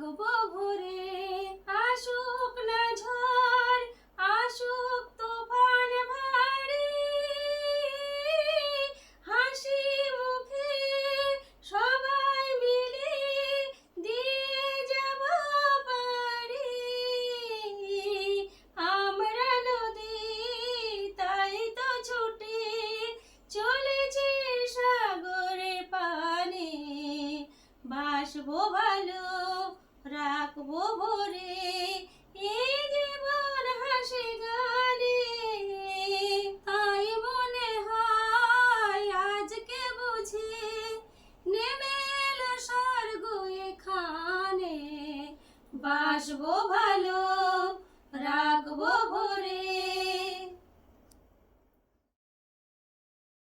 জাগব ভোরে। আসুক না ঝড়, আসুক তোফান ভারী। হাসি মুখে সবাই মিলে দিয়ে যাব পারি আমরা নদী, তাই তো ছুটে। চলেছি সাগরে পানে। বাসবো ভালো রাখব ভরে এই জীবন হাসি গানে। তাই মনে হয় আজকে বুঝি নেমে এলো স্বর্গ এখানে। বাসবো ভালো